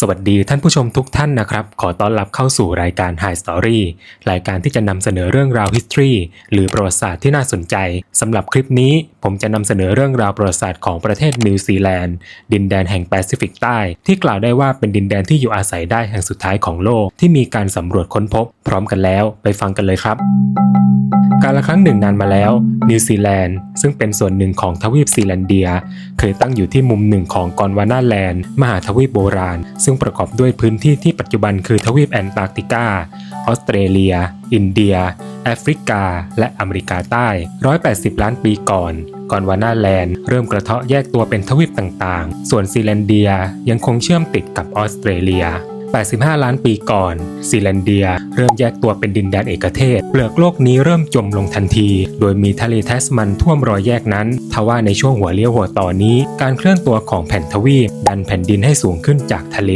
สวัสดีท่านผู้ชมทุกท่านนะครับ ขอต้อนรับเข้าสู่รายการ High Story รายการที่จะนำเสนอเรื่องราว history หรือประวัติศาสตร์ที่น่าสนใจสำหรับคลิปนี้ ผมจะนำเสนอเรื่องราวประวัติศาสตร์ของประเทศนิวซีแลนด์ ดินแดนแห่งแปซิฟิกใต้ ที่กล่าวได้ว่าเป็นดินแดนที่อยู่อาศัยได้แห่งสุดท้ายของโลก ที่มีการสำรวจค้นพบ พร้อมกันแล้วไปฟังกันเลยครับการละครั้งหนึ่งนานมาแล้ว นิวซีแลนด์ซึ่งเป็นส่วนหนึ่งของทวีปซีแลนเดีย เคยตั้งอยู่ที่มุมหนึ่งของกอนวานาแลนด์ มหาทวีปโบราณซึ่งประกอบด้วยพื้นที่ที่ปัจจุบันคือทวีปแอนตาร์กติกา ออสเตรเลีย อินเดีย แอฟริกา และอเมริกาใต้ 180 ล้านปีก่อน ก่อนวานาแลนด์เริ่มกระเทาะแยกตัวเป็นทวีปต่างๆ ส่วนซีแลนเดียยังคงเชื่อมติดกับออสเตรเลีย 85 ล้านปีก่อนซีแลนเดีย เริ่มแยกตัวเป็นดินแดนเอกเทศ เปลือกโลกนี้เริ่มจมลงทันที โดยมีทะเลแทสมันท่วมรอยแยกนั้น ทว่าในช่วงหัวเลี้ยวหัวต่อนี้ การเคลื่อนตัวของแผ่นทวีปดันแผ่นดินให้สูงขึ้นจากทะเล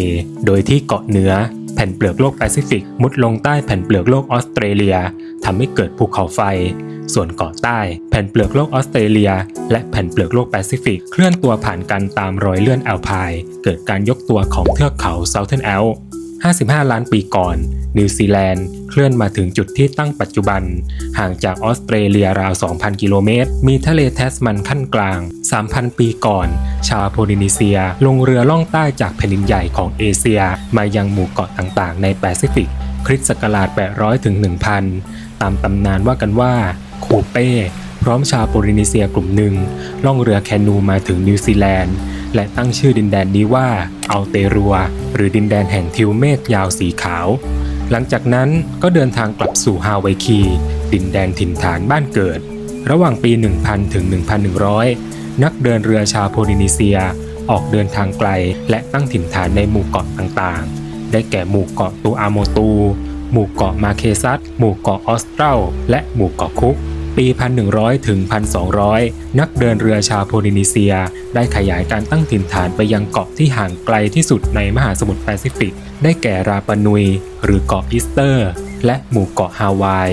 โดยที่เกาะเหนือแผ่นเปลือกโลกแปซิฟิก มุดลงใต้แผ่นเปลือกโลกออสเตรเลียทำให้เกิดภูเขาไฟ ส่วนเกาะใต้ แผ่นเปลือกโลกออสเตรเลีย และแผ่นเปลือกโลกแปซิฟิก เคลื่อนตัวผ่านกันตามรอยเลื่อนแอลไพน์เกิดการยกตัวของเทือกเขาเซาเทิร์นแอล55 ล้านปีก่อน นิวซีแลนด์เคลื่อนมาถึงจุดที่ตั้งปัจจุบัน ห่างจากออสเตรเลียราว 2,000 กิโลเมตร มีทะเลแทสมันขั้นกลาง 3,000 ปีก่อน ชาวโพลินีเซีย ลงเรือล่องใต้จากแผ่นดินใหญ่ของเอเชีย มายังหมู่เกาะต่างๆ ในแปซิฟิก คริสต์ศักราช800ถึง1,000 ตามตำนานว่ากันว่า คูเป้ พร้อมชาวโพลินีเซียกลุ่มหนึ่ง ล่องเรือแคนูมาถึงนิวซีแลนด์ และตั้งชื่อดินแดนนี้ว่าอัลเตรัว หรือดินแดนแห่งทิวเมฆยาวสีขาว หลังจากนั้นก็เดินทางกลับสู่ฮาวายคี ดินแดนถิ่นฐานบ้านเกิด ระหว่างปี 1000 ถึง 1100 นักเดินเรือชาวโพลินีเซียออกเดินทางไกล และตั้งถิ่นฐานในหมู่เกาะต่างๆ ได้แก่หมู่เกาะตูอาโมตู หมู่เกาะมาเคซัสหมู่เกาะออสเตรลและหมู่เกาะคุก ปี 1100 ถึง 1200 นักเดินเรือชาวโพลินีเซีย ได้ขยายการตั้งถิ่นฐานไปยังเกาะที่ห่างไกลที่สุดในมหาสมุทรแปซิฟิก ได้แก่ราปานุย หรือเกาะอีสเตอร์ และหมู่เกาะฮาวาย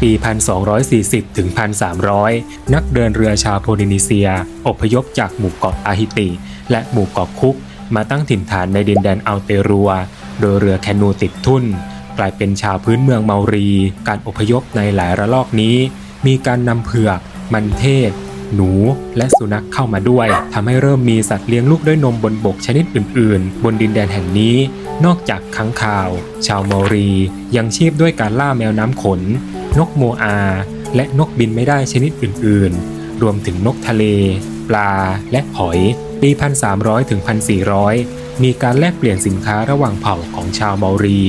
ปี 1240 ถึง 1300 นักเดินเรือชาวโพลินีเซีย อพยพจากหมู่เกาะอาฮิติ และหมู่เกาะคุก มาตั้งถิ่นฐานในดินแดนอัลเตรัว โดยเรือแคนูติดทุ่น กลายเป็นชาวพื้นเมืองเมารี การอพยพในหลายระลอกนี้ มีการนำเผือก มันเทศ หนู และสุนัขเข้ามาด้วยทำให้เริ่มมีสัตว์เลี้ยงลูกด้วยนมบนบกชนิดอื่น ๆ บนดินแดนแห่งนี้ นอกจากค้างคาว ชาวเมารี ยังชีพด้วยการล่าแมวน้ำขน นกโมอา และนกบินไม่ได้ชนิดอื่น ๆ รวมถึงนกทะเล ปลา และหอย ปี 1300ถึง1400มีการแลกเปลี่ยนสินค้าระหว่างเผ่าของชาวเมารี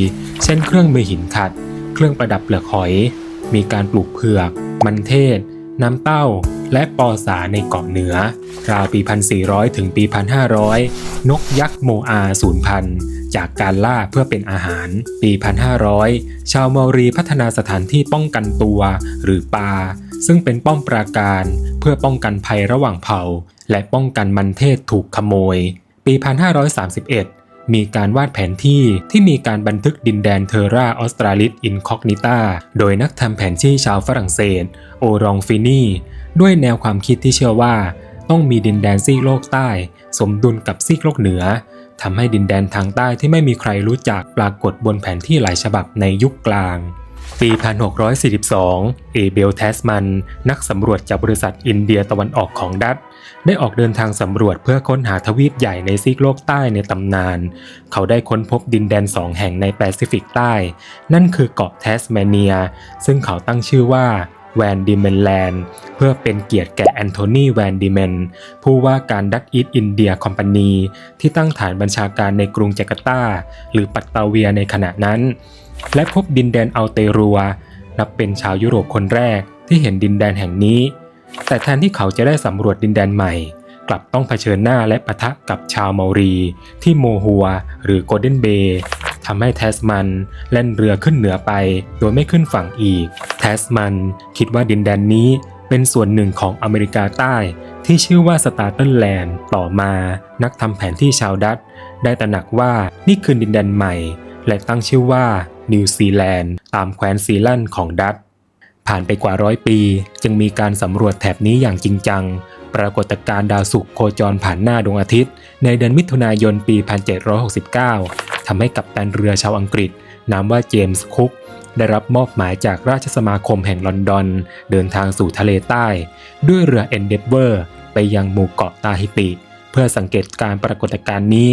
เช่นเครื่องมือหินขัด เครื่องประดับเปลือกหอย มีการปลูกเผือก มันเทศ น้ำเต้า และปอสาในเกาะเหนือ ราวปี 1400 ถึงปี 1500 นกยักษ์โมอาสูญพันธุ์จากการล่าเพื่อเป็นอาหาร ปี 1500 ชาวมารีพัฒนาสถานที่ป้องกันตัวหรือปา ซึ่งเป็นป้อมปราการเพื่อป้องกันภัยระหว่างเผ่า และป้องกันมันเทศถูกขโมย ปี 1531 มีการวาดแผนที่ที่มีการบันทึกดินแดนเทอร่าออสตราลิสอินคอกนิต้าโดยนักทำแผนที่ชาวฝรั่งเศส โอรองฟินีด้วยแนวความคิดที่เชื่อว่า ต้องมีดินแดนซีกโลกใต้ สมดุลกับซีกโลกเหนือทำให้ดินแดนทางใต้ที่ไม่มีใครรู้จักปรากฏบนแผนที่หลายฉบับในยุคกลางปี 1642 เอเบล แทสมัน นักสำรวจจากบริษัทอินเดียตะวันออกของดัต ได้ออกเดินทางสำรวจเพื่อค้นหาทวีปใหญ่ในซีกโลกใต้ในตำนาน เขาได้ค้นพบดินแดนสองแห่งในแปซิฟิกใต้ นั่นคือเกาะแทสแมเนีย ซึ่งเขาตั้งชื่อว่าแวนดิเมนแลนด์เพื่อเป็นเกียรติแก่แอนโทนีแวนดิเมนผู้ว่าการดัตอีสต์อินเดียคอมพานีที่ตั้งฐานบัญชาการในกรุงจาการ์ตา หรือปัตตาเวียในขณะนั้น และพบดินแดนอัลเตรัว นับเป็นชาวยุโรปคนแรกที่เห็นดินแดนแห่งนี้ แต่แทนที่เขาจะได้สำรวจดินแดนใหม่ กลับต้องเผชิญหน้าและปะทะกับชาวเมารี ที่โมฮัวหรือโกลเด้นเบย์ทำให้แทสมันแล่นเรือขึ้นเหนือไป โดยไม่ขึ้นฝั่งอีก แทสมันคิดว่าดินแดนนี้เป็นส่วนหนึ่งของอเมริกาใต้ ที่ชื่อว่าสตาร์เติลแลนด์ต่อมานักทำแผนที่ชาวดัตได้ตระหนักว่านี่คือดินแดนใหม่ และตั้งชื่อว่านิวซีแลนด์ตามแคว้นซีแลนด์ของดัต ผ่านไปกว่าร้อยปี จึงมีการสำรวจแถบนี้อย่างจริงจัง ปรากฏการณ์ดาวศุกร์โคจรผ่านหน้าดวงอาทิตย์ ในเดือนมิถุนายนปี 1769 ทำให้กัปตันเรือชาวอังกฤษ นามว่าเจมส์คุกได้รับมอบหมายจากราชสมาคมแห่งลอนดอน เดินทางสู่ทะเลใต้ ด้วยเรือเอนเดเวอร์ไปยังหมู่เกาะตาฮิติ เพื่อสังเกตการปรากฏการณ์นี้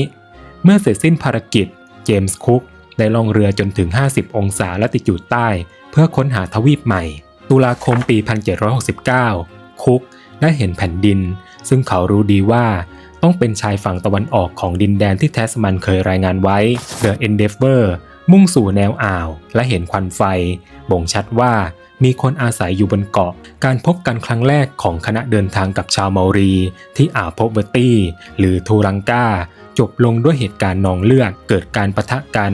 เมื่อเสร็จสิ้นภารกิจ เจมส์คุกได้ล่องเรือจนถึง 50 องศาละติจูดใต้ เพื่อค้นหาทวีปใหม่ ตุลาคมปี 1769 คุกได้เห็นแผ่นดิน ซึ่งเขารู้ดีว่าต้องเป็นชายฝั่งตะวันออกของดินแดนที่แทสมันเคยรายงานไว้ The Endeavour มุ่งสู่แนวอ่าว และเห็นควันไฟ บ่งชัดว่ามีคนอาศัยอยู่บนเกาะ การพบกันครั้งแรกของคณะเดินทางกับชาวเมารี ที่อ่าวโพเวอร์ตี้ หรือทูรังกาจบลงด้วยเหตุการณ์นองเลือดเกิดการปะทะกัน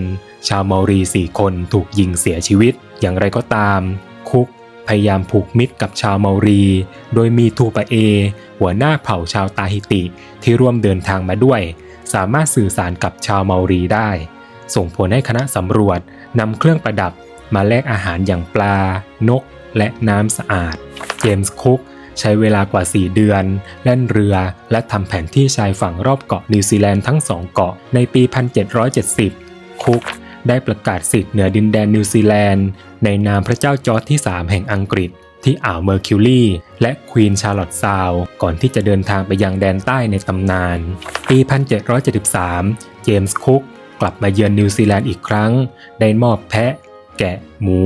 ชาวเมารีสี่คนถูกยิงเสียชีวิต อย่างไรก็ตาม คุกพยายามผูกมิตรกับชาวเมารี โดยมีทูปะเอ หัวหน้าเผ่าชาวตาฮิติ ที่ร่วมเดินทางมาด้วย สามารถสื่อสารกับชาวเมารีได้ ส่งผลให้คณะสำรวจนำเครื่องประดับมาแลกอาหารอย่างปลา นก และน้ำสะอาด เจมส์คุกใช้เวลากว่า 4 เดือน แล่นเรือและทำแผนที่ชายฝั่งรอบเกาะนิวซีแลนด์ทั้งสองเกาะในปี 1770 คุก ได้ประกาศสิทธิ์เหนือดินแดนนิวซีแลนด์ ในนามพระเจ้าจอร์จที่ 3 แห่งอังกฤษ ที่อ่าวเมอร์คิวรีและควีนชาร์ลอตซาวก่อนที่จะเดินทางไปยังแดนใต้ในตำนาน ปี 1773 เจมส์คุกกลับมาเยือนนิวซีแลนด์อีกครั้ง ได้มอบแพะ แกะ หมู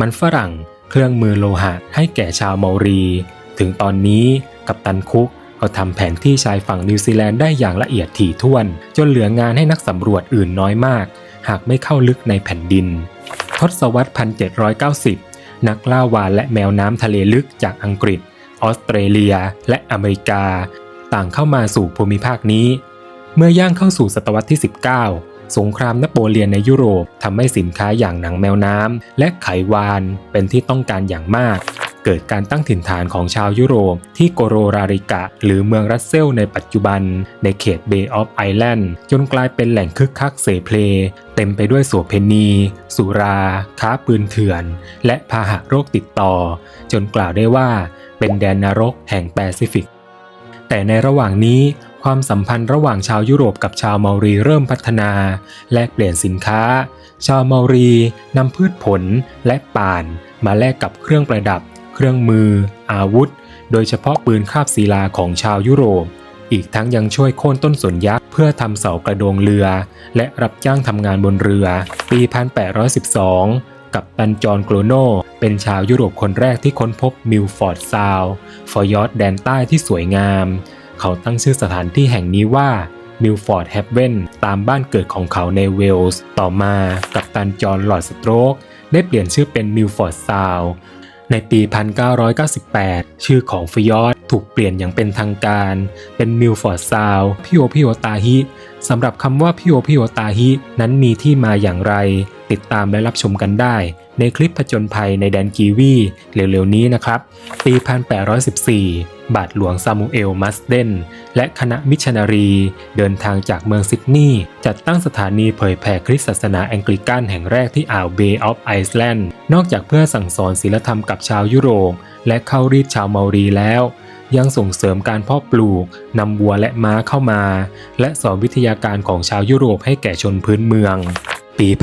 มันฝรั่ง เครื่องมือโลหะให้แก่ชาวเมารี ถึงตอนนี้กัปตันคุกก็ทำแผนที่ชายฝั่งนิวซีแลนด์ได้อย่างละเอียดถี่ถ้วน จนเหลืองานให้นักสำรวจอื่นน้อยมาก หากไม่เข้าลึกในแผ่นดิน ทศวรรษ 1790 นักล่าวาฬและแมวน้ำทะเลลึกจากอังกฤษ ออสเตรเลีย และอเมริกา ต่างเข้ามาสู่ภูมิภาคนี้ เมื่อย่างเข้าสู่ศตวรรษที่ 19 สงครามนโปเลียนในยุโรปทำให้สินค้าอย่างหนังแมวน้ำและไขวานเป็นที่ต้องการอย่างมาก เกิดการตั้งถิ่นฐานของชาวยุโรป ที่โกโรราริกะ หรือเมืองรัสเซลในปัจจุบัน ในเขตเบย์ออฟไอแลนด์จนกลายเป็นแหล่งคึกคักเสเพล เต็มไปด้วยโสเพณี สุรา ค้าปืนเถื่อน และพาหะโรคติดต่อ จนกล่าวได้ว่าเป็นแดนนรกแห่งแปซิฟิก แต่ในระหว่างนี้ความสัมพันธ์ระหว่างชาวยุโรปกับชาวเมารีเริ่มพัฒนา แลกเปลี่ยนสินค้า ชาวเมารีนำพืชผลและป่าน มาแลกกับเครื่องประดับ รื่องมือ อาวุธ โดยเฉพาะปืนคาบศิลาของชาวยุโรป อีกทั้งยังช่วยโค่นต้นสนยักษ์เพื่อทำเสากระโดงเรือ และรับจ้างทำงานบนเรือ ปี 1812 กับตันจอนโกลโน เป็นชาวยุโรปคนแรกที่ค้นพบมิลฟอร์ดซาวฟอยอดแดนใต้ที่สวยงาม เขาตั้งชื่อสถานที่แห่งนี้ว่ามิลฟอร์ดแฮปเวนตามบ้านเกิดของเขาในเวลส์ ต่อมากับตันจอห์นหลอดสโตรก ได้เปลี่ยนชื่อเป็นมิลฟอร์ดซาว ในปี 1998 ชื่อของฟยอร์ดถูกเปลี่ยนอย่างเป็นทางการ เป็นมิลฟอร์ดซาวพิโอพิโอตาฮิสำหรับคำว่าพิโอพิโอตาฮินั้นมีที่มาอย่างไร ติดตามและรับชมกันได้ ในคลิปผจญภัยในแดนกีวีเร็วๆนี้นะครับ ปี 1814 บาทหลวงซามูเอล มัสเดน และคณะมิชชันนารี เดินทางจากเมืองซิดนีย์จัดตั้งสถานีเผยแผ่คริสตศาสนาแองกลิกันแห่งแรกที่อ่าวเบย์ออฟไอซ์แลนด์ นอกจากเพื่อสั่งสอนศีลธรรมกับชาวยุโรป และเข้ารีดชาวเมารีแล้วยังส่งเสริมการเพาะปลูก นำวัวและม้าเข้ามา และสอนวิทยาการของชาวยุโรปให้แก่ชนพื้นเมือง ปี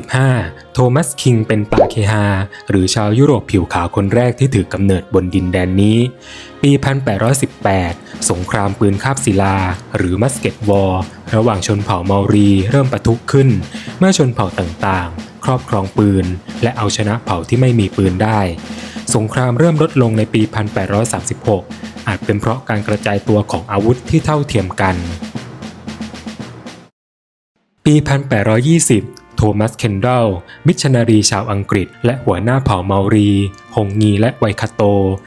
1815 โทมัสคิงเป็นปาเคฮา หรือชาวยุโรปผิวขาวคนแรกที่ถือกำเนิดบนดินแดนนี้ ปี 1818 สงครามปืนคาบศิลา หรือมัสเก็ตวอร์ระหว่างชนเผ่าเมารีเริ่มปะทุขึ้น เมื่อชนเผ่าต่างๆ ครอบครองปืน และเอาชนะเผ่าที่ไม่มีปืนได้ สงครามเริ่มลดลงในปี 1836 อาจเป็นเพราะการกระจายตัวของอาวุธที่เท่าเทียมกัน ปี 1820 โทมัส เคนดัลมิชชันนารีชาวอังกฤษ และหัวหน้าเผ่าเมารีฮงงีและไวคาโต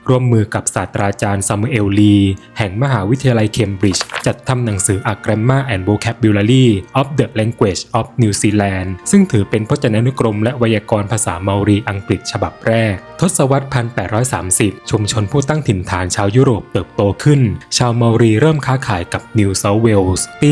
ร่วมมือกับศาสตราจารย์ซามูเอลลี แห่งมหาวิทยาลัยเคมบริดจ์จัดทำหนังสือ A Grammar and Vocabulary of the Language of New Zealand ซึ่งถือเป็นพจนานุกรมและไวยากรณ์ภาษาเมารีอังกฤษฉบับแรก ทศวรรษ 1830 ชุมชนผู้ตั้งถิ่นฐานชาวยุโรปเติบโตขึ้น ชาวเมารีเริ่มค้าขายกับนิวเซาท์เวลส์ปี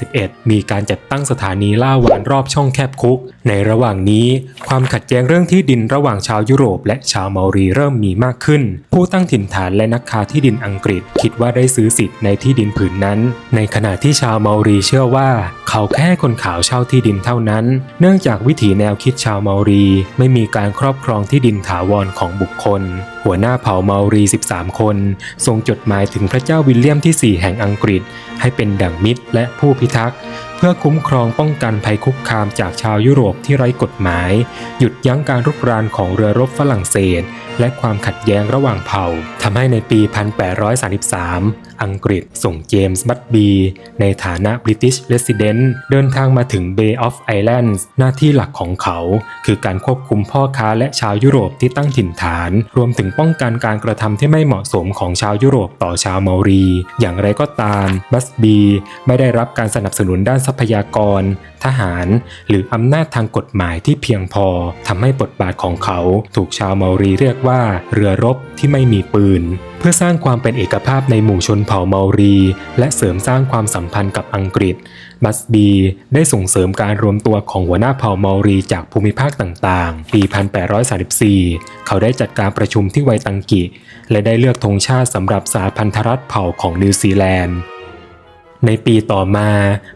1831 มีการจัดตั้งสถานีล่าวานรอบช่องแคบคุก ในระหว่างนี้ ความขัดแย้งเรื่องที่ดินระหว่างชาวยุโรปและและชาวเมารีเริ่มมีมากขึ้น ผู้ตั้งถิ่นฐานและนักค้าที่ดินอังกฤษ คิดว่าได้ซื้อสิทธิ์ในที่ดินผืนนั้น ในขณะที่ชาวเมารีเชื่อว่า เขาแค่คนขาวเช่าที่ดินเท่านั้น เนื่องจากวิถีแนวคิดชาวเมารี ไม่มีการครอบครองที่ดินถาวรของบุคคล หัวหน้าเผ่าเมารี 13 คนส่งจดหมายถึงพระเจ้าวิลเลียมที่ 4 แห่งอังกฤษ ให้เป็นดั่งมิตรและผู้พิทักษ์ พื่อคุ้มครองป้องกันภัยคุกคามจากชาวยุโรปที่ไร้กฎหมาย หยุดยั้งการรุกรานของเรือรบฝรั่งเศส และความขัดแย้งระหว่างเผ่าทำให้ในปี 1833อังกฤษส่งเจมส์บัตบีในฐานะ British Resident เดินทางมาถึง Bay of Islands หน้าที่หลักของเขา คือการควบคุมพ่อค้าและชาวยุโรปที่ตั้งถิ่นฐาน รวมถึงป้องกันการกระทำที่ไม่เหมาะสมของชาวยุโรปต่อชาวเมารี อย่างไรก็ตามบัตบีไม่ได้รับการสนับสนุนด้านทรัพยากร ทหาร หรืออำนาจทางกฎหมายที่เพียงพอทำให้บทบาทของเขาถูกชาวเมารีเรียกว่า เรือรบที่ไม่มีปืน เพื่อสร้างความเป็นเอกภาพในหมู่ชนเผ่าเมารี และเสริมสร้างความสัมพันธ์กับอังกฤษบัสบีได้ส่งเสริมการรวมตัวของหัวหน้าเผ่าเมารีจากภูมิภาคต่างๆ ปี 1834 เขาได้จัดการประชุมที่ไวตังกิ และได้เลือกธงชาติสำหรับสาพันธรัฐเผ่าของนิวซีแลนด์ ในปีต่อมา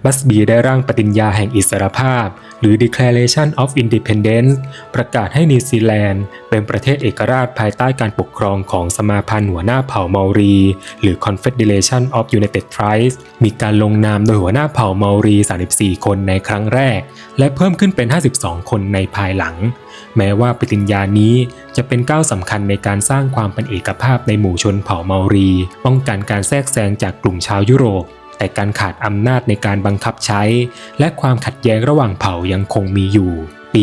บัสบีได้ร่างปฏิญญาแห่งอิสรภาพ หรือ Declaration of Independence ประกาศให้นิวซีแลนด์ เป็นประเทศเอกราชภายใต้การปกครองของสมาพันธ์หัวหน้าเผ่าเมารี หรือ Confederation of United Tribes มีการลงนามโดยหัวหน้าเผ่าเมารี 34 คนในครั้งแรก และเพิ่มขึ้นเป็น 52 คนในภายหลัง แม้ว่าปฏิญญานี้จะเป็นก้าวสำคัญในการสร้างความเป็นเอกภาพในหมู่ชนเผ่าเมารี ป้องกันการแทรกแซงจากกลุ่มชาวยุโรป แต่การขาดอำนาจในการบังคับใช้ และความขัดแย้งระหว่างเผ่ายังคงมีอยู่ ปี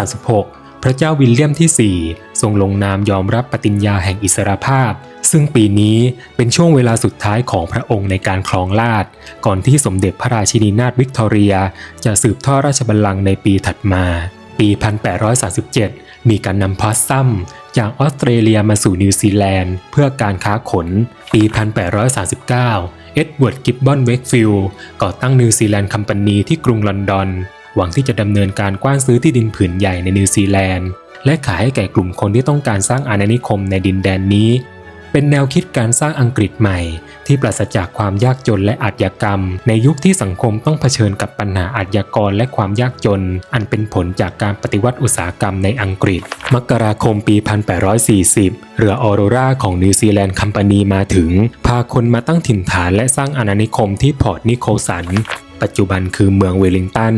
1836 พระเจ้าวิลเลียมที่ 4 ทรงลงนามยอมรับปฏิญญาแห่งอิสรภาพ ซึ่งปีนี้เป็นช่วงเวลาสุดท้ายของพระองค์ในการครองราชก่อนที่สมเด็จพระราชินีนาถวิกตอเรีย จะสืบทอดราชบัลลังก์ในปีถัดมา ปี 1837 มีการนำพอสซัมจากออสเตรเลียมาสู่นิวซีแลนด์ เพื่อการค้าขน ปี 1839 เอ็ดเวิร์ด กิบบอนเวกฟิลด์ก่อตั้งนิวซีแลนด์คัมปานีที่กรุงลอนดอน หวังที่จะดำเนินการกว้านซื้อที่ดินผืนใหญ่ในนิวซีแลนด์ และขายให้แก่กลุ่มคนที่ต้องการสร้างอาณานิคมในดินแดนนี้ เป็นแนวคิดการสร้างอังกฤษใหม่ ที่ปราศจากความยากจนและอาชญากรรม ในยุคที่สังคมต้องเผชิญกับปัญหาอาชญากรและความยากจน อันเป็นผลจากการปฏิวัติอุตสาหกรรมในอังกฤษ มกราคมปี 1840 เรือออโรราของนิวซีแลนด์คัมปานีมาถึง พาคนมาตั้งถิ่นฐานและสร้างอาณานิคมที่พอร์ตนิโคสัน ปัจจุบันคือเมืองเวลลิงตัน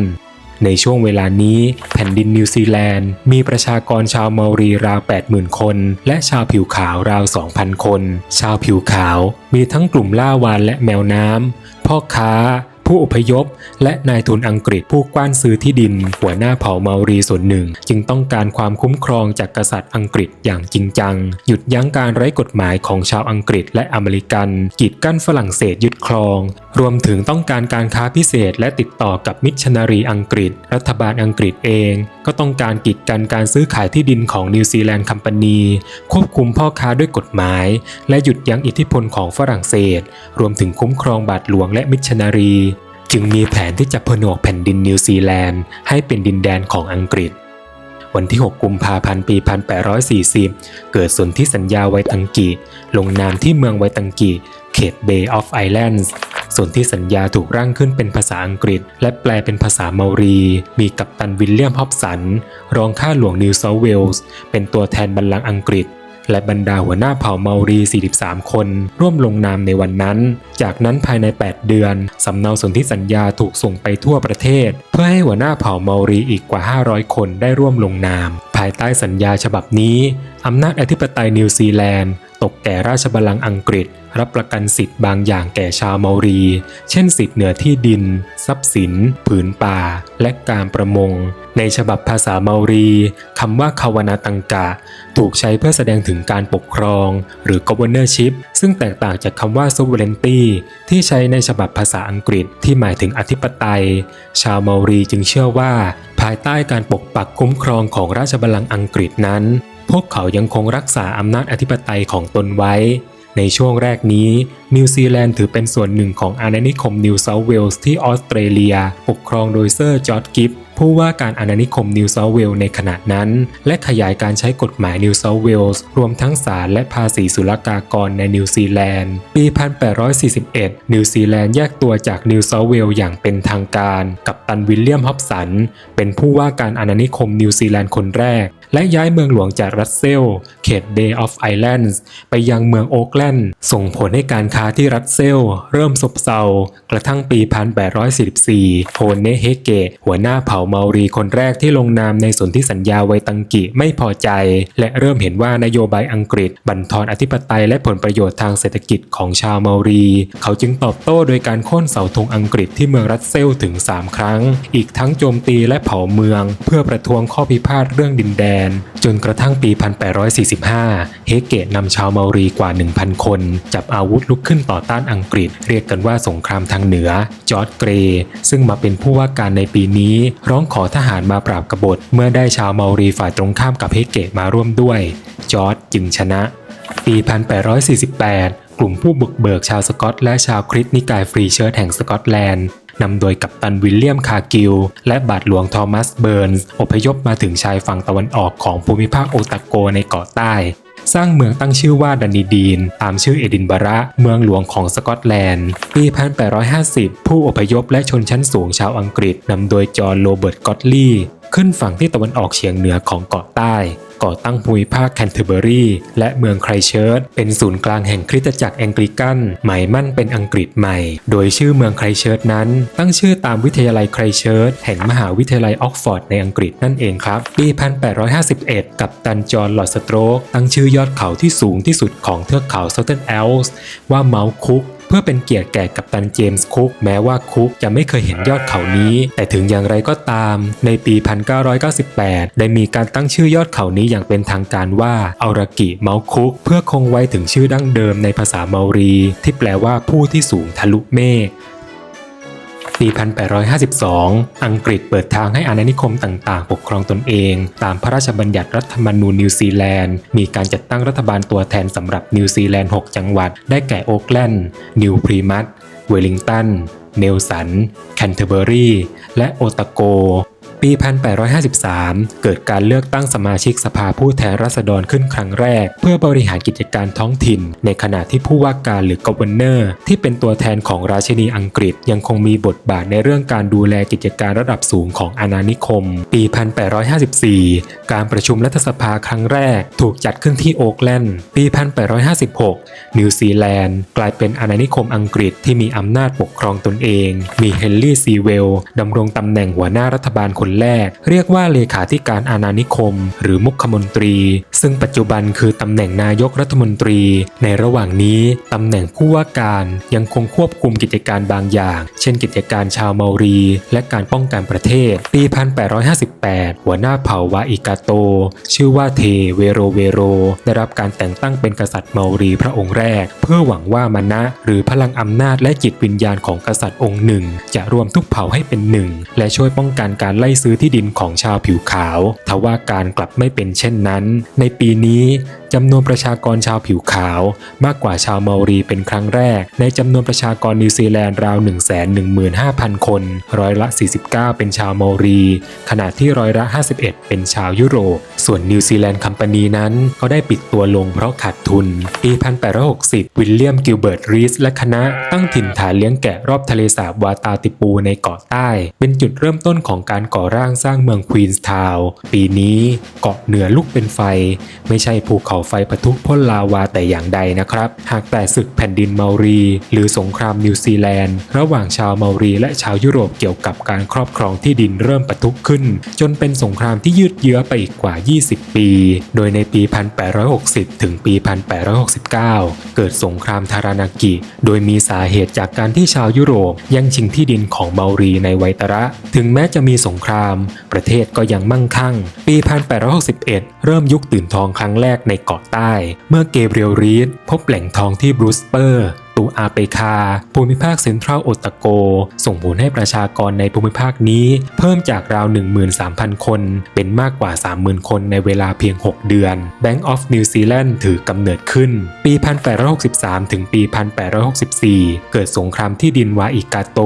ในช่วงเวลานี้แผ่นดินนิวซีแลนด์ มีประชากรชาวเมารีราว 80,000 คน และชาวผิวขาวราว 2,000 คน ชาวผิวขาว มีทั้งกลุ่มล่าวานและแมวน้ำพ่อค้า ผู้อพยพ และนายทุนอังกฤษผู้กว้านซื้อที่ดิน หัวหน้าเผ่าเมารีส่วนหนึ่ง จึงต้องการความคุ้มครองจากกษัตริย์อังกฤษอย่างจริงจัง หยุดยั้งการไร้กฎหมายของชาวอังกฤษและอเมริกัน กีดกั้นฝรั่งเศสยึดครอง รวมถึงต้องการการค้าพิเศษ และติดต่อกับมิชชันนารีอังกฤษ รัฐบาลอังกฤษเอง ก็ต้องการกีดกันการซื้อขายที่ดินของนิวซีแลนด์คัมปานีควบคุมพ่อค้าด้วยกฎหมาย และหยุดยั้งอิทธิพลของฝรั่งเศส รวมถึงคุ้มครองบาทหลวงและมิชชันนารี จึงมีแผนที่จะผนวกแผ่นดินนิวซีแลนด์ให้เป็นดินแดนของอังกฤษ วันที่ 6 กุมภาพันธ์ปี 1840 เกิดสนธิสัญญาไวตังกิลงนามที่เมืองไวตังกิเขต Bay of Islands ส่วนที่สัญญาถูกร่างขึ้นเป็นภาษาอังกฤษ และแปลเป็นภาษาเมารี มีกัปตันวิลเลียมฮอบสัน รองข้าหลวงนิวเซาเวลส์ เป็นตัวแทนบัลลังก์อังกฤษ และบรรดาหัวหน้าเผ่าเมารี 43 คน ร่วมลงนามในวันนั้น จากนั้นภายใน 8 เดือน สำเนาสนธิสัญญาถูกส่งไปทั่วประเทศ เพื่อให้หัวหน้าเผ่าเมารีอีกกว่า 500 คนได้ร่วมลงนาม ภายใต้สัญญาฉบับนี้ อำนาจอธิปไตยนิวซีแลนด์ตกแก่ราชบัลลังก์อังกฤษ รับประกันสิทธิ์บางอย่างแก่ชาวเมารี เช่นสิทธิ์เหนือที่ดิน ทรัพย์สิน ผืนป่า และการประมง ในฉบับภาษาเมารีคำว่าคาวานาตังกะ ถูกใช้เพื่อแสดงถึงการปกครอง หรือ governorship ซึ่งแตกต่างจากคำว่า sovereignty ที่ใช้ในฉบับภาษาอังกฤษที่หมายถึงอธิปไตย ชาวเมารีจึงเชื่อว่า ภายใต้การปกปักคุ้มครองของราชบัลลังก์อังกฤษนั้น พวกเขายังคงรักษาอำนาจอธิปไตยของตนไว้ ในช่วงแรกนี้ นิวซีแลนด์ถือเป็นส่วนหนึ่งของอาณานิคมนิวเซาท์เวลส์ที่ออสเตรเลีย ปกครองโดยเซอร์จอร์จกิฟผู้ว่าการอาณานิคมนิวเซาท์เวลส์ในขณะนั้น และขยายการใช้กฎหมายนิวเซาท์เวลส์รวมทั้งศาลและภาษีศุลกากรในนิวซีแลนด์ ปี 1841 นิวซีแลนด์แยกตัวจากนิวเซาท์เวลส์อย่างเป็นทางการ กับตันวิลเลียมฮอบสัน เป็นผู้ว่าการอาณานิคมนิวซีแลนด์คนแรก และย้ายเมืองหลวงจากรัสเซลเขต Bay of Islands ไปยังเมืองโอ๊กแลนด์ส่งผลให้การค้าที่รัสเซลเริ่มซบเซากระทั่งปี 1844 โฮเนเฮเกะหัวหน้าเผ่าเมารีคนแรกที่ลงนามในสนธิสัญญาไวตังกิไม่พอใจ และเริ่มเห็นว่านโยบายอังกฤษ บั่นทอนอธิปไตยและผลประโยชน์ทางเศรษฐกิจของชาวเมารี เขาจึงตอบโต้โดยการโค่นเสาธงอังกฤษที่เมืองรัสเซลถึง 3 ครั้ง อีกทั้งโจมตีและเผาเมือง เพื่อประท้วงข้อพิพาทเรื่องดินแดนจนกระทั่งปี 1845 เฮเกตนำชาวเมารีกว่า 1,000 คน จับอาวุธลุกขึ้นต่อต้านอังกฤษ เรียกกันว่าสงครามทางเหนือ จอร์ดเกรย์ซึ่งมาเป็นผู้ว่าการในปีนี้ ร้องขอทหารมาปราบกบฏ เมื่อได้ชาวเมารีฝ่ายตรงข้ามกับเฮเกตมาร่วมด้วย จอร์ดจึงชนะ ปี 1848กลุ่มผู้บุกเบิกชาวสกอตและชาวคริสต์นิกายฟรีเชิร์แห่งสกอตแลนด์ นำโดยกัปตันวิลเลียมคาร์กิล และบาทหลวงทอมัสเบิร์นส์อพยพมาถึงชายฝั่งตะวันออกของภูมิภาคโอตาโกในเกาะใต้ สร้างเมืองตั้งชื่อว่าดันนีดีน ตามชื่อเอดินบะระ เมืองหลวงของสกอตแลนด์ ปี 1850 ผู้อพยพและชนชั้นสูงชาวอังกฤษนำโดยจอห์นโรเบิร์ต กอตลีย์ขึ้นฝั่งที่ตะวันออกเฉียงเหนือของเกาะใต้ ก่อตั้งภูมิภาคแคนเทอร์เบอรีและเมืองไครเชิร์ตเป็นศูนย์กลางแห่งคริสตจักรแองกลิกันหมายมั่นเป็นอังกฤษใหม่ โดยชื่อเมืองไครเชิร์ตนั้น ตั้งชื่อตามวิทยาลัยไครเชิร์ตแห่งมหาวิทยาลัยออกฟอร์ดในอังกฤษนั่นเองครับ ปี 1851 กับตันจอห์นลอดสโตรกตั้งชื่อยอดเขาที่สูงที่สุดของเทือกเขาเซาเทนแอลส์ว่าเมาส์คุก พื่อเป็นเกียรติแก่กัปตันเจมส์คุกแม้ว่าคุกจะไม่เคยเห็นยอดเขานี้ แต่ถึงอย่างไรก็ตาม ในปี 1998 ได้มีการตั้งชื่อยอดเขานี้อย่างเป็นทางการว่าอารากิเมาคุก เพื่อคงไว้ถึงชื่อดั้งเดิมในภาษาเมารี ที่แปลว่าผู้ที่สูงทะลุเมฆ ปี1852 อังกฤษเปิดทางให้อาณานิคมต่างๆ ปกครองตนเอง ตามพระราชบัญญัติรัฐธรรมนูญนิวซีแลนด์ มีการจัดตั้งรัฐบาลตัวแทนสำหรับนิวซีแลนด์ 6 จังหวัด ได้แก่โอ๊กแลนด์ นิวพรีมัตเวลลิงตัน เนลสัน แคนเทอร์เบอรี และโอตาโก ปี 1853 เกิดการเลือกตั้งสมาชิกสภาผู้แทนราษฎรขึ้นครั้งแรก เพื่อบริหารกิจการท้องถิ่น ในขณะที่ผู้ว่าการหรือ governor ที่เป็นตัวแทนของราชินีอังกฤษยังคงมีบทบาทในเรื่องการดูแลกิจการระดับสูงของอาณานิคม ปี 1854 การประชุมรัฐสภาครั้งแรก ถูกจัดขึ้นที่โอ๊กแลนด์ ปี 1856 นิวซีแลนด์ กลายเป็นอาณานิคมอังกฤษที่มีอำนาจปกครองตนเอง มีเฮนรี่ซีเวลดำรงตำแหน่งหัวหน้ารัฐบาลคนแรก เรียกว่าเลขาธิการอาณานิคม หรือมุขมนตรี ซึ่งปัจจุบันคือตำแหน่งนายกรัฐมนตรี ในระหว่างนี้ตำแหน่งผู้ว่าการยังคงควบคุมกิจการบางอย่าง เช่น กิจการชาวเมารี และการป้องกันประเทศ ปี 1858 หัวหน้าเผ่าวาอิกาโต ชื่อว่าเทเวโรเวโร ได้รับการแต่งตั้งเป็นกษัตริย์เมารีพระองค์แรก เพื่อหวังว่ามานะ หรือพลังอำนาจและจิตวิญญาณของกษัตริย์องค์หนึ่ง จะรวมทุกเผ่าให้เป็นหนึ่ง และช่วยป้องกันการไล่ซื้อที่ดินของชาวผิวขาว ทว่าการกลับไม่เป็นเช่นนั้น ในปีนี้ จำนวนประชากรชาวผิวขาว มากกว่าชาวเมารีเป็นครั้งแรก ในจำนวนประชากรนิวซีแลนด์ราว115,000 คน ร้อยละ 49 เป็นชาวเมารี ขณะที่ร้อยละ 51 เป็นชาวยุโรป ส่วนนิวซีแลนด์คัมปานีนั้นก็ได้ปิดตัวลงเพราะขาดทุน ปี 1860 วิลเลียมกิลเบิร์ตรีสและคณะตั้งถิ่นฐานเลี้ยงแกะรอบทะเลสาบวาตาติปูในเกาะใต้ เป็นจุดเริ่มต้นของการก่อร่างสร้างเมืองควีนส์ทาวน์ปีนี้เกาะเหนือลุกเป็นไฟ ไม่ใช่ภูเขาไฟปะทุพ่นลาวาแต่อย่างใดนะครับ หากแต่ศึกแผ่นดินเมารี หรือสงครามนิวซีแลนด์ ระหว่างชาวเมารีและชาวยุโรปเกี่ยวกับการครอบครองที่ดินเริ่มปะทุขึ้น จนเป็นสงครามที่ยืดเยื้อไปอีกกว่า 20 ปี โดยในปี 1860 ถึงปี 1869 เกิดสงครามทารานากิ โดยมีสาเหตุจากการที่ชาวยุโรปแย่งชิงที่ดินของเมารีในไวตระ ถึงแม้จะมีสงคราม ประเทศก็ยังมั่งคั่ง ปี 1861 เริ่มยุคตื่นทองครั้งแรกในเกาะใต้ เมื่อเกเบรียลรีดพบแหล่งทองที่บรูสเปอร์ ตูอาเปคา ภูมิภาคเซ็นทรัลโอตาโก ส่งผลให้ประชากรในภูมิภาคนี้ เพิ่มจากราว 13,000 คน เป็นมากกว่า 30,000 คนในเวลาเพียง 6 เดือน Bank of New Zealand ถือกำเนิดขึ้น ปี 1863 ถึงปี 1864 เกิดสงครามที่ดินวาอิกาโต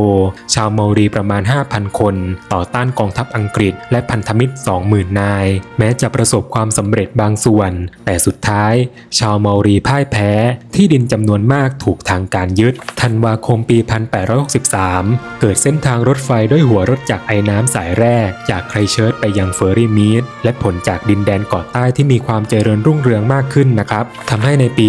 ชาวเมารีประมาณ 5,000 คน ต่อต้านกองทัพอังกฤษ และพันธมิตร 20,000 นาย แม้จะประสบความสำเร็จบางส่วน แต่สุดท้าย ชาวเมารีพ่ายแพ้ ที่ดินจำนวนมากถูกทางการยึด ธันวาคมปี 1863 เกิดเส้นทางรถไฟด้วยหัวรถจากไอ้น้ำสายแรก จากไครเชิร์ตไปยังเฟอร์รี่มีดและผลจากดินแดนเกาะใต้ที่มีความเจริญรุ่งเรืองมากขึ้นนะครับทำให้ในปี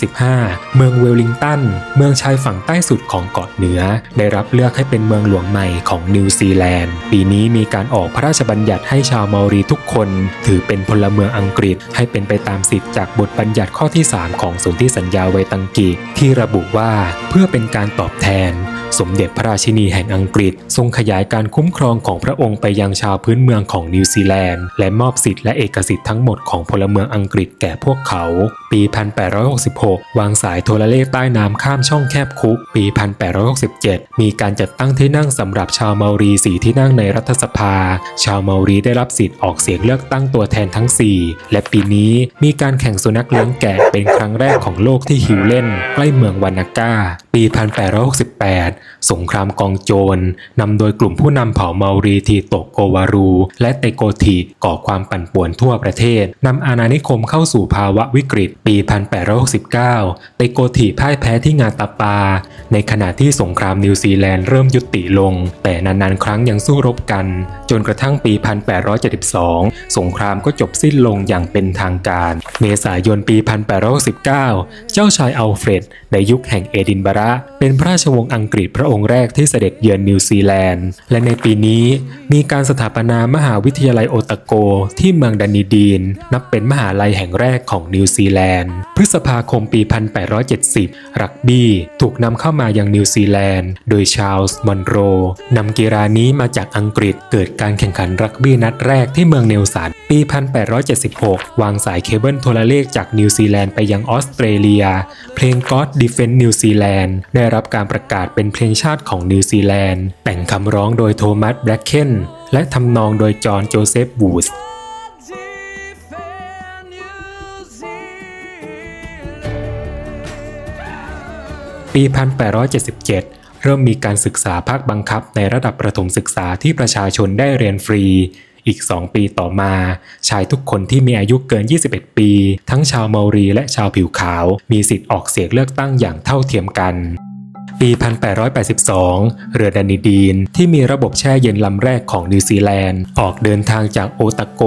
1865 เมืองเวลลิงตัน เมืองชายฝั่งใต้สุดของเกาะเหนือ ได้รับเลือกให้เป็นเมืองหลวงใหม่ของนิวซีแลนด์ ปีนี้มีการออกพระราชบัญญัติให้ชาวเมารีทุกคน ถือเป็นพลเมืองอังกฤษให้เป็นไปตามสิทธิจากบทบัญญัติข้อที่ 3 ของสนธิสัญญาไวตังกิที่ระบุว่าเพื่อเป็นการตอบแทน สมเด็จพระราชินีแห่งอังกฤษ ทรงขยายการคุ้มครองของพระองค์ไปยังชาวพื้นเมืองของนิวซีแลนด์ และมอบสิทธิและเอกสิทธิ์ทั้งหมดของพลเมืองอังกฤษแก่พวกเขา ปี 1866 วางสายโทรเลขใต้น้ำข้ามช่องแคบคุก ปี 1867 มีการจัดตั้งที่นั่งสำหรับชาวเมารีสีที่นั่งในรัฐสภา ชาวเมารีได้รับสิทธิ์ออกเสียงเลือกตั้งตัวแทนทั้ง 4 และปีนี้มีการแข่งสุนัขเลี้ยงแกะเป็นครั้งแรกของโลกที่ฮิวเล่น ใกล้เมืองวานาก้า ปี 1868สงครามกองโจรนำโดยกลุ่มผู้นำเผ่าเมารีทีโตโกวารู และเตโกทีก่อความปั่นป่วนทั่วประเทศนำอาณานิคมเข้าสู่ภาวะวิกฤตปี 1869 เตโกทีพ่ายแพ้ที่งาตาปา ในขณะที่สงครามนิวซีแลนด์เริ่มยุติลง แต่นานๆ ครั้งยังสู้รบกัน จนกระทั่งปี 1872 สงครามก็จบสิ้นลงอย่างเป็นทางการ เมษายนปี 1869 เจ้าชายอัลเฟรดในยุคแห่งเอดินบะระเป็นพระราชวงศ์อังกฤษพระองค์แรกที่เสด็จเยือนนิวซีแลนด์ และในปีนี้มีการสถาปนามหาวิทยาลัยโอตาโก ที่เมืองดันนีดีน นับเป็นมหาลัยแห่งแรกของนิวซีแลนด์ พฤษภาคมปี 1870 รักบี้ถูกนำเข้ามายังนิวซีแลนด์ โดยชาร์ลส์มอนโรนำกีฬานี้มาจากอังกฤษเกิดการแข่งขันรักบี้นัดแรกที่เมืองเนลสันปี 1876 วางสายเคเบิลโทรเลขจากนิวซีแลนด์ไปยังออสเตรเลีย เพลง God Defend New Zealand ได้รับการประกาศเป็นเพลงชาติของนิวซีแลนด์ แต่งคำร้องโดยโทมัสแบล็กเคนและทำนองโดยจอห์นโจเซฟวูด Defend New Zealand. ปี 1877 เริ่มมีการศึกษาภาคบังคับในระดับประถมศึกษาที่ประชาชนได้เรียนฟรี อีก 2 ปีต่อมา ชายทุกคนที่มีอายุเกิน 21 ปี ทั้งชาวเมารีและชาวผิวขาว มีสิทธิ์ออกเสียงเลือกตั้งอย่างเท่าเทียมกัน ปี 1882 เรือดานิดีน ที่มีระบบแช่เย็นลำแรกของนิวซีแลนด์ ออกเดินทางจากโอตาโก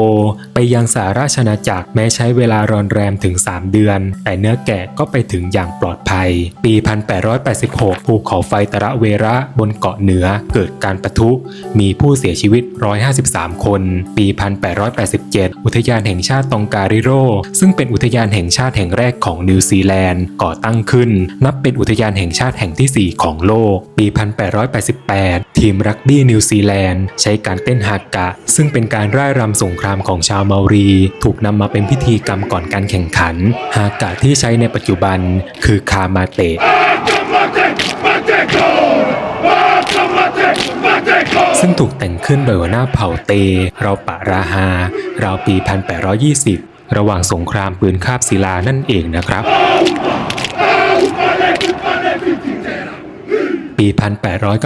ไปยังสาราชอาจักรแม้ใช้เวลารอนแรมถึง 3 เดือน แต่เนื้อแกะก็ไปถึงอย่างปลอดภัย ปี 1886 ภูเขาไฟตระเวระบนเกาะเหนือเกิดการปะทุ มีผู้เสียชีวิต 153 คน ปี 1887 อุทยานแห่งชาติตองการิโร ซึ่งเป็นอุทยานแห่งชาติแห่งแรกของนิวซีแลนด์ก่อตั้งขึ้น นับเป็นอุทยานแห่งชาติแห่งที่4 ของโลก ปี 1888 ทีมรักบี้นิวซีแลนด์ ใช้การเต้นฮากะ ซึ่งเป็นการร่ายรำสงครามของชาวเมารี ถูกนำมาเป็นพิธีกรรมก่อนการแข่งขัน ฮากะที่ใช้ในปัจจุบันคือคามาเตะซึ่งถูกแต่งขึ้นโดยหัวหน้าเผ่าเต เราปะราฮา ราวปี 1820 ระหว่างสงครามปืนคาบศิลานั่นเองนะครับ ปี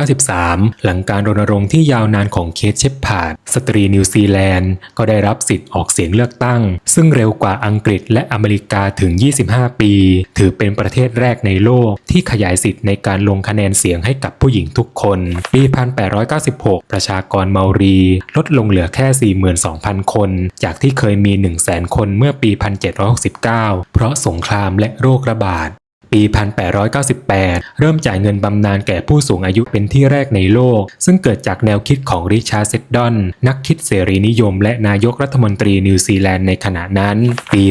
1893 หลังการรณรงค์ที่ยาวนานของเคทเชปพาร์ดสตรีนิวซีแลนด์ ก็ได้รับสิทธิ์ออกเสียงเลือกตั้ง ซึ่งเร็วกว่าอังกฤษและอเมริกาถึง 25 ปี ถือเป็นประเทศแรกในโลกที่ขยายสิทธิ์ในการลงคะแนนเสียงให้กับผู้หญิงทุกคน ปี 1896 ประชากรเมารี ลดลงเหลือแค่ 42,000 คน จากที่เคยมี 100,000 คนเมื่อปี 1769 เพราะสงครามและโรคระบาด ปี 1898 เริ่มจ่ายเงินบำนาญแก่ผู้สูงอายุเป็นที่แรกในโลก ซึ่งเกิดจากแนวคิดของริชาร์ดเซดดอน นักคิดเสรีนิยม และนายกรัฐมนตรีนิวซีแลนด์ในขณะนั้น ปี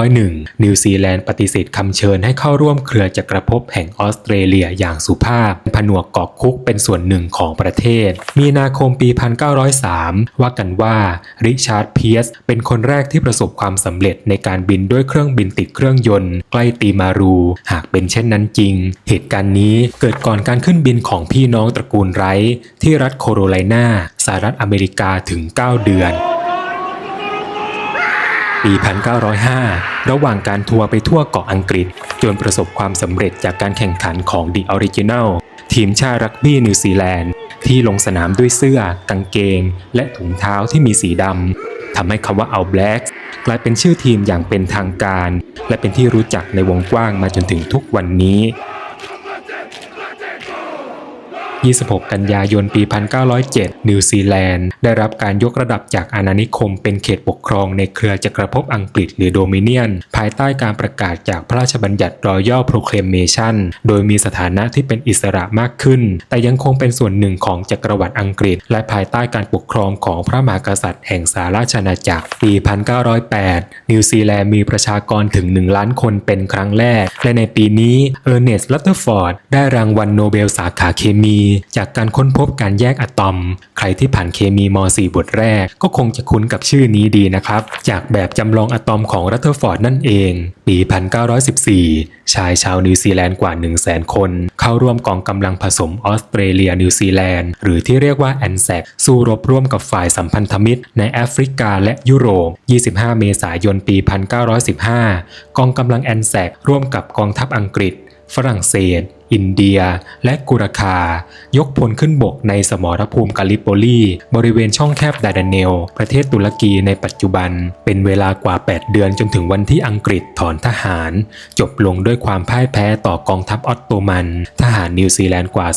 1901 นิวซีแลนด์ปฏิเสธคำเชิญให้เข้าร่วมเครือจักรภพแห่งออสเตรเลียอย่างสุภาพ ผนวกเกาะคุกเป็นส่วนหนึ่งของประเทศ มีนาคมปี 1903 ว่ากันว่าริชาร์ดเพียสเป็นคนแรกที่ประสบความสำเร็จในการบินด้วยเครื่องบินติดเครื่องยนต์ ใกล้ตีมารู หาากเป็นเช่นนั้นจริง เหตุการณ์นี้เกิดก่อนการขึ้นบินของพี่น้องตระกูลไรท์ที่รัฐโคโรไลนาสหรัฐอเมริกาถึง 9 เดือนปี 1905 ระหว่างการทัวร์ไปทั่วเกาะอังกฤษ จนประสบความสำเร็จจากการแข่งขันของ The Original ทีมชาติรักบี้นิวซีแลนด์ ที่ลงสนามด้วยเสื้อกางเกง และถุงเท้าที่มีสีดำ ทำให้คำว่า All Blacks กลายเป็นชื่อทีมอย่างเป็นทางการ และเป็นที่รู้จักในวงกว้างมาจนถึงทุกวันนี้ 26 กันยายนปี 1907 นิวซีแลนด์ ได้รับการยกระดับจากอาณานิคมเป็นเขตปกครองในเครือจักรภพอังกฤษหรือโดมิเนียน ภายใต้การประกาศจากพระราชบัญญัติ Royal Proclamation โดยมีสถานะที่เป็นอิสระมากขึ้น แต่ยังคงเป็นส่วนหนึ่งของจักรวรรดิอังกฤษ และภายใต้การปกครองของพระมหากษัตริย์แห่งสาราชอาณาจักร ปี 1908 นิวซีแลนด์มีประชากรถึง 1 ล้านคนเป็นครั้งแรก และในปีนี้เออร์เนสต์ลัตเตอร์ฟอร์ดได้รางวัลโนเบลสาขาเคมีจากการค้นพบการแยกอะตอม ใครที่ผ่านเคมีม .4 บทแรก ก็คงจะคุ้นกับชื่อนี้ดีนะครับ จากแบบจำลองอะตอมของรัตเตอร์ฟอร์ดนั่นเอง ปี 1914 ชายชาวนิวซีแลนด์กว่า 1 0 0 0 0 0 คน เข้าร่วมกองกำลังผสมออสเตรเลียนิวซีแลนด์ หรือที่เรียกว่าแอนแซกสู้รบร่วมกับฝ่ายสัมพันธมิตร ในแอฟริกาและยุโรป 25 เมษายนปี 1915 กองกำลังแอนแซกร่วมกับกองทัพอังกฤษ ฝรั่งเศส อินเดีย และกุรคา ยกพลขึ้นบกในสมรภูมิกาลิโปลี บริเวณช่องแคบดาดาเนล ประเทศตุรกีในปัจจุบัน เป็นเวลากว่า 8 เดือนจนถึงวันที่อังกฤษถอนทหาร จบลงด้วยความพ่ายแพ้ต่อกองทัพออตโตมัน ทหารนิวซีแลนด์กว่า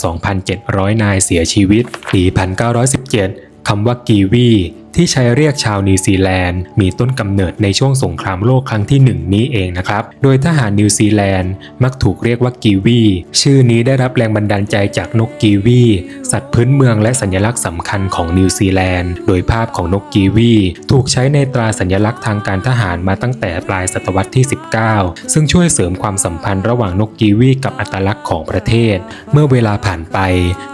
2,700 นายเสียชีวิตปี1917คำว่ากีวี ที่ใช้เรียกชาวนิวซีแลนด์ มีต้นกำเนิดในช่วงสงครามโลกครั้งที่หนึ่งนี้เองนะครับ โดยทหารนิวซีแลนด์มักถูกเรียกว่ากีวี ชื่อนี้ได้รับแรงบันดาลใจจากนกกีวี สัตว์พื้นเมืองและสัญลักษณ์สำคัญของนิวซีแลนด์ โดยภาพของนกกีวี ถูกใช้ในตราสัญลักษณ์ทางการทหารมาตั้งแต่ปลายศตวรรษที่ 19 ซึ่งช่วยเสริมความสัมพันธ์ระหว่างนกกีวี กับอัตลักษณ์ของประเทศ เมื่อเวลาผ่านไป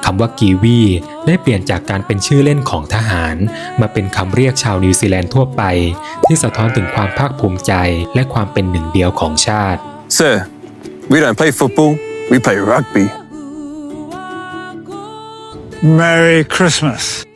คำว่ากีวี ได้เปลี่ยนจากการเป็นชื่อเล่นของทหาร มาเป็นคำเรียกชาวนิวซีแลนด์ทั่วไป ที่สะท้อนถึงความภาคภูมิใจและความเป็นหนึ่งเดียวของชาติ Sir, we don't play football, we play rugby. Ooh, ah, cool. Merry Christmas.